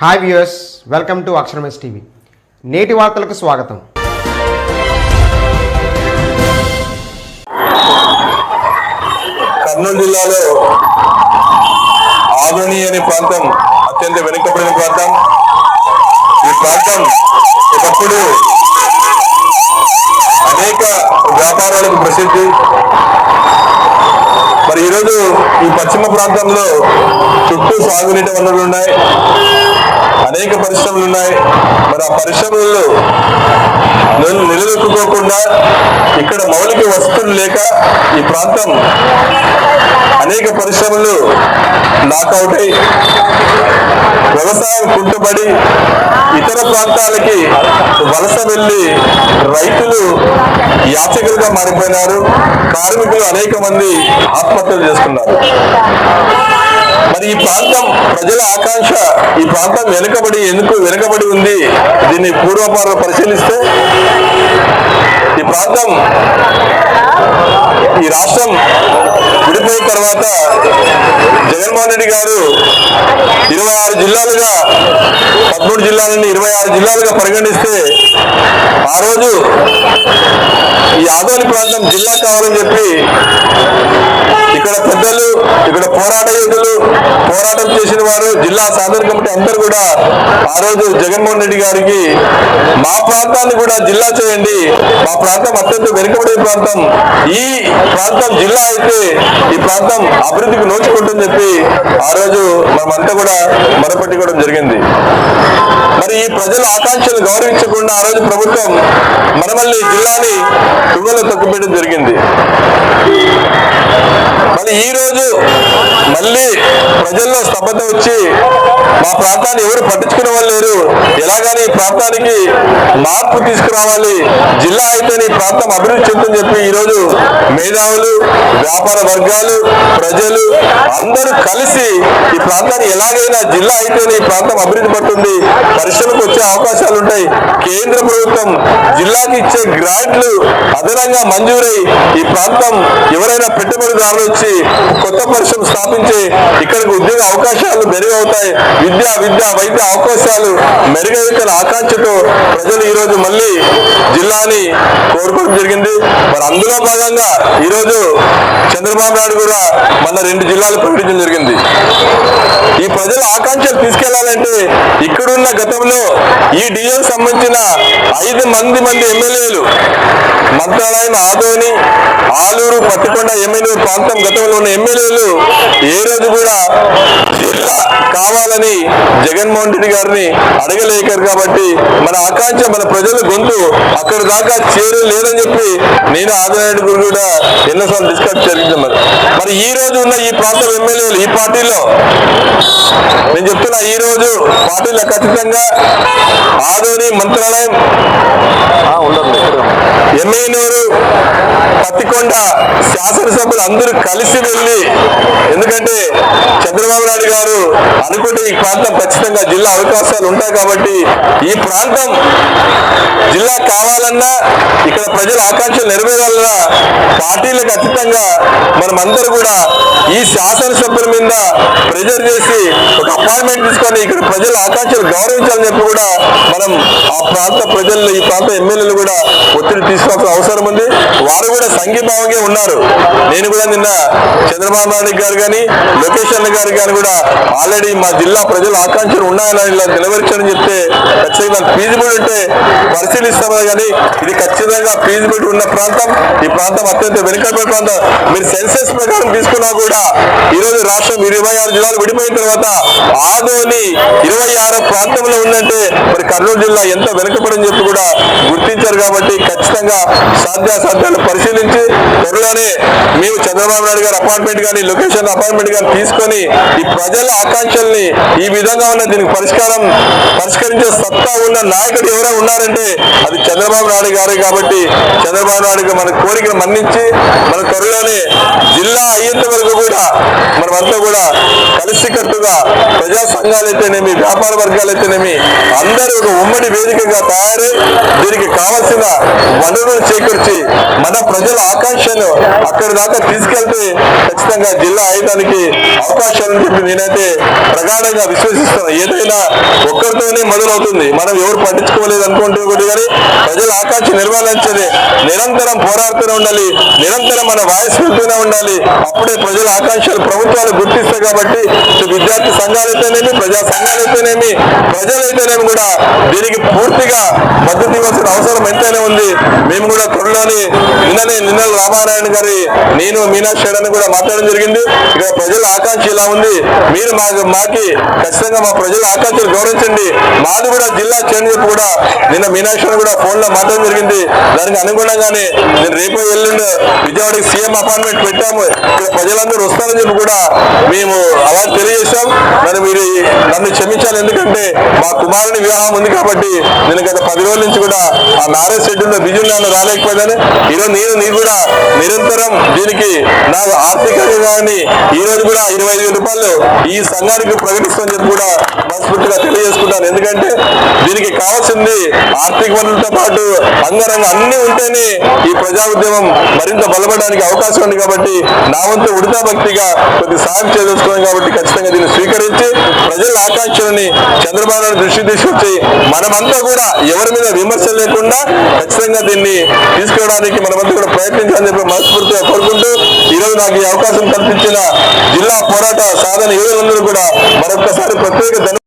Hi viewers welcome to అక్షరమేస్ TV. నేటి వార్తలకు స్వాగతం. కర్నూలు జిల్లాలో ఆదోని అనే ప్రాంతం అత్యంత వెనుకబడిన ప్రాంతం. ఈ ప్రాంతం ఒకప్పుడు అనేక వ్యాపారాలకు ప్రసిద్ధి. మరి ఈరోజు ఈ పశ్చిమ ప్రాంతంలో చుట్టూ సాగునీటి వనరులు ఉన్నాయి అనేక పరిశ్రమలు ఉన్నాయి మరి ఆ పరిశ్రమలు నిల- నిలదొక్కుకోకుండా ఇక్కడ మౌలిక వసతులు లేక ఈ ప్రాంతం అనేక పరిశ్రమలు నాకౌట్ అయి వ్యవసాయం కుంటుబడి ఇతర ప్రాంతాలకి వలస వెళ్ళి రైతులు యాచకులుగా మారిపోయినారు కార్మికులు అనేక మంది ఆత్మహత్యలు చేసుకున్నారు. మరి ఈ ప్రాంతం ప్రజల ఆకాంక్ష ఈ ప్రాంతం వెనుకబడి ఎందుకు వెనుకబడి ఉంది? దీన్ని పూర్వపర పరిశీలిస్తే ఈ ప్రాంతం ఈ రాష్ట్రం అయిపోయిన తర్వాత జగన్మోహన్ రెడ్డి గారు ఇరవై ఆరు జిల్లాలుగా పదమూడు జిల్లాలని ఇరవై ఆరు జిల్లాలుగా పరిగణిస్తే ఆ రోజు ఈ ఆదోని ప్రాంతం జిల్లా కావాలని చెప్పి ఇక్కడ పెద్దలు ఇక్కడ పోరాట యోధులు పోరాటం చేసిన వారు జిల్లా సాధన కమిటీ అందరు కూడా ఆ రోజు జగన్మోహన్ రెడ్డి గారికి మా ప్రాంతాన్ని కూడా జిల్లా చేయండి. మా ప్రాంతం అత్యంత వెనుకబడే ప్రాంతం. ఈ ప్రాంతం జిల్లా అయితే ఈ ప్రాంతం అభివృద్ధికి నోచుకుంటుందని చెప్పి ఆ రోజు మనమంతా కూడా మొరపెట్టుకోవడం జరిగింది. మరి ఈ ప్రజల ఆకాంక్షలు గౌరవించకుండా ఆ రోజు ప్రభుత్వం మనమల్లి జిల్లాని తుంగలో తొక్కుపెట్టడం జరిగింది. మళ్ళీ ఈ రోజు మళ్ళీ ప్రజల్లో స్తబ్దత వచ్చి మా ప్రాంతాన్ని ఎవరు పట్టించుకునే వాళ్ళు లేరు. ఎలాగని ఈ ప్రాంతానికి మార్పు తీసుకురావాలి. జిల్లా అయితే ఈ ప్రాంతం అభివృద్ధి చెందుతుందని చెప్పి ఈరోజు మేధావులు వ్యాపార వర్గాలు ప్రజలు అందరూ కలిసి ఈ ప్రాంతాన్ని ఎలాగైనా జిల్లా అయితేనే ఈ ప్రాంతం అభివృద్ధి పడుతుంది. పరిశ్రమకు వచ్చే అవకాశాలు ఉంటాయి. కేంద్ర ప్రభుత్వం జిల్లాకి ఇచ్చే గ్రాంట్లు అదనంగా మంజూరై ఈ ప్రాంతం ఎవరైనా పెట్టుబడిదారులు వచ్చి కొత్త పరిశ్రమ స్థాపించి ఇక్కడికి ఉద్యోగ అవకాశాలు మెరుగవుతాయి. విద్య విద్య వైద్య అవకాశాలు మెరుగవుతున్న ఆకాంక్షతో ప్రజలు ఈరోజు మళ్ళీ జిల్లాని కోరుకోవడం జరిగింది. మరి అందులో భాగంగా ఈరోజు చంద్రబాబు నాయుడు కూడా మన రెండు జిల్లాలు ప్రకటించడం జరిగింది. ఈ ప్రజల ఆకాంక్షలు తీసుకెళ్ళాలంటే ఇక్కడున్న గతంలో ఈ డిఎల్ సంబంధించిన ఐదు మంది మంది ఎమ్మెల్యేలు. మంత్రాలయం ఆదోని ఆలూరు పట్టుకొండ ఎమ్మెల్యే ప్రాంతం గతంలో ఉన్న ఎమ్మెల్యేలు. ఏ రోజు కూడా కావాలని జగన్మోహన్ రెడ్డి గారిని అడగలేకారు కాబట్టి మన ఆకాంక్ష మన ప్రజల గొంతు అక్కడ దాకా లేదని చెప్పి నేను ఆదినాయుడు గురు కూడా ఎన్నోసార్లు డిస్కస్ జరిగింది మరి. మరి ఈ రోజు ఉన్న ఈ ప్రాంతం ఎమ్మెల్యేలు ఈ పార్టీలో నేను చెప్తున్నా ఈ రోజు పార్టీలో ఖచ్చితంగా ఆదోని మంత్రాలయం ఎమ్మెల్యేలు పత్తికొండ శాసనసభ్యులు అందరూ కలిసి వెళ్ళి ఎందుకంటే చంద్రబాబు నాయుడు గారు అనుకుంటే ఈ ప్రాంతం ఖచ్చితంగా జిల్లా అవకాశాలు ఉంటాయి కాబట్టి ఈ ప్రాంతం జిల్లా కావాలన్నా ఇక్కడ ప్రజల ఆకాంక్షలు నెరవేరాలన్నా పార్టీలకు అతీతంగా మనమందరూ కూడా ఈ శాసనసభ్యుల మీద ప్రెజర్ చేసి ఒక అపాయింట్మెంట్ తీసుకొని ఇక్కడ ప్రజల ఆకాంక్షలు గౌరవించాలని చెప్పి కూడా మనం ఆ ప్రాంత ప్రజలు ఈ ప్రాంత ఎమ్మెల్యేలు కూడా ఒత్తిడి తీసుకోవాల్సిన అవసరం ఉంది. వారు కూడా సంఘీభావంగా ఉన్నారు. నేను కూడా నిన్న చంద్రబాబు నాయుడు గారు కానీ లోకేష్ అన్న గారు కానీ కూడా ఆల్రెడీ మా జిల్లా ప్రజల ఆకాంక్షలు ఉన్నాయని ఇలా చెప్తే ఖచ్చితంగా ఫీజిబుల్ ఉంటే పరిశీలిస్తామే కానీ ఇది ఖచ్చితంగా ఫీజిబిలిటీ ఉన్న ప్రాంతం. ఈ ప్రాంతం అత్యంత వెనుకబడిన ప్రాంతం. మీరు సెన్సెస్ ప్రకారం తీసుకున్నా కూడా ఈరోజు రాష్ట్రం ఇరవై ఆరు జిల్లాలు విడిపోయిన తర్వాత ఆదోని ఇరవై ఆరు ప్రాంతంలో ఉందంటే మరి కర్నూలు జిల్లా ఎంత వెనుకబడని చెప్పి కూడా గుర్తించారు కాబట్టి ఖచ్చితంగా సాధ్యాసాధ్యాలు పరిశీలించి త్వరలోనే మేము చంద్రబాబు నాయుడు గారు అపాయింట్మెంట్ కానీ లొకేషన్ అపాయింట్మెంట్ కానీ తీసుకొని ఈ ప్రజల సమస్యల్ని ఈ విధంగా ఉన్న దీనికి పరిష్కారం పరిష్కరించే సత్తా ఉన్న నాయకుడు ఎవరైనా ఉన్నారంటే అది చంద్రబాబు నాయుడు గారే కాబట్టి చంద్రబాబు నాయుడు మన కోరికను మన్నించి మన త్వరలోనే జిల్లా అయ్యేంత వరకు కూడా మనమంతా కూడా కలిసికట్టుగా ప్రజా సంఘాలు అయితేనేమి వ్యాపార వర్గాలైతేనేమి అందరూ ఒక ఉమ్మడి వేదికగా తయారై దీనికి కావాల్సిన వనరులు చేకూర్చి మన ప్రజల ఆకాంక్షను అక్కడి దాకా తీసుకెళ్తే ఖచ్చితంగా జిల్లా అయ్యడానికి అవకాశాలు అని చెప్పి నేనైతే ప్రగాఢంగా విశ్వసిస్తాను ఏదైనా ఒక్కరితోనే మొదలవుతుంది మనం ఎవరు పట్టించుకోలేదు అనుకుంటే ఒకటి కానీ ప్రజల ఆకాంక్ష నిర్వహించేది నిరంతరం పోరాడుతూనే ఉండాలి నిరంతరం మన వాయిస్ వెళ్తూనే ఉండాలి. అప్పుడే ప్రజల ఆకాంక్షలు ప్రభుత్వాలు గుర్తిస్తాయి కాబట్టి ఇటు విద్యార్థి సంఘాలైతేనేమి ప్రజా సంఘాలైతేనేమి ప్రజలైతేనేమి కూడా దీనికి పూర్తిగా మద్దతు ఇవ్వాల్సిన అవసరం ఎంతైనా ఉంది. మేము కూడా త్వరలోని నిన్ననే నిన్నల రామారాయణ గారి నేను మీనాక్షి అని కూడా మాట్లాడడం జరిగింది. ఇక్కడ ప్రజల ఆకాంక్ష ఇలా ఉంది. మీరు మాకు మాకి ఖచ్చితంగా మా ప్రజల ఆకాంక్షలు గౌరవించండి. మాది కూడా జిల్లా చేంజ్ చెప్పి కూడా నిన్న మీనాక్షి కూడా ఫోన్లో మాట్లాడడం జరిగింది. దానికి అనుగుణంగా అనుగుణంగానే నేను రేపు ఎల్లుండి విజయవాడకి సీఎం అపాయింట్మెంట్ పెట్టాము. ఇక్కడ ప్రజలందరూ వస్తారని చెప్పి కూడా మేము అలా తెలియజేశాం. మరి మీరు నన్ను క్షమించాలి. ఎందుకంటే మా కుమారుని వివాహం ఉంది కాబట్టి నేను గత పది రోజుల నుంచి కూడా ఆ నారాయణ షెడ్యూల్లో బిజీ నన్ను రాలేకపోయాను ఈరోజు నేను నీ కూడా నిరంతరం దీనికి నా ఆర్థిక కానీ ఈ రోజు కూడా ఇరవై ఐదు వేల రూపాయలు ఈ సంఘానికి ప్రకటిస్తామని చెప్పి కూడా మనస్ఫూర్తిగా తెలియజేసుకుంటాను. ఎందుకంటే దీనికి కావాల్సింది ఆర్థిక వనరులతో పాటు అంగరంగ అన్ని ఉంటేనే ఈ ప్రజా ఉద్యమం మరింత బలపడడానికి అవకాశం ఉంది కాబట్టి నా వంతు ఉడతా భక్తిగా కొద్ది సాయం చేయదలుచుకున్నాం కాబట్టి ఖచ్చితంగా దీన్ని స్వీకరించి ప్రజల ఆకాంక్షలని చంద్రబాబు దృష్టి తీసుకొచ్చి మనమంతా కూడా ఎవరి మీద విమర్శ లేకుండా ఖచ్చితంగా దీన్ని తీసుకోవడానికి మనమంతా కూడా ప్రయత్నించాలని చెప్పి మనస్ఫూర్తిగా కోరుకుంటూ ఈరోజు నాకు ఈ అవకాశం కల్పించిన జిల్లా పోరాట సాధన యువకులందరూ కూడా మరొకసారి ప్రత్యేక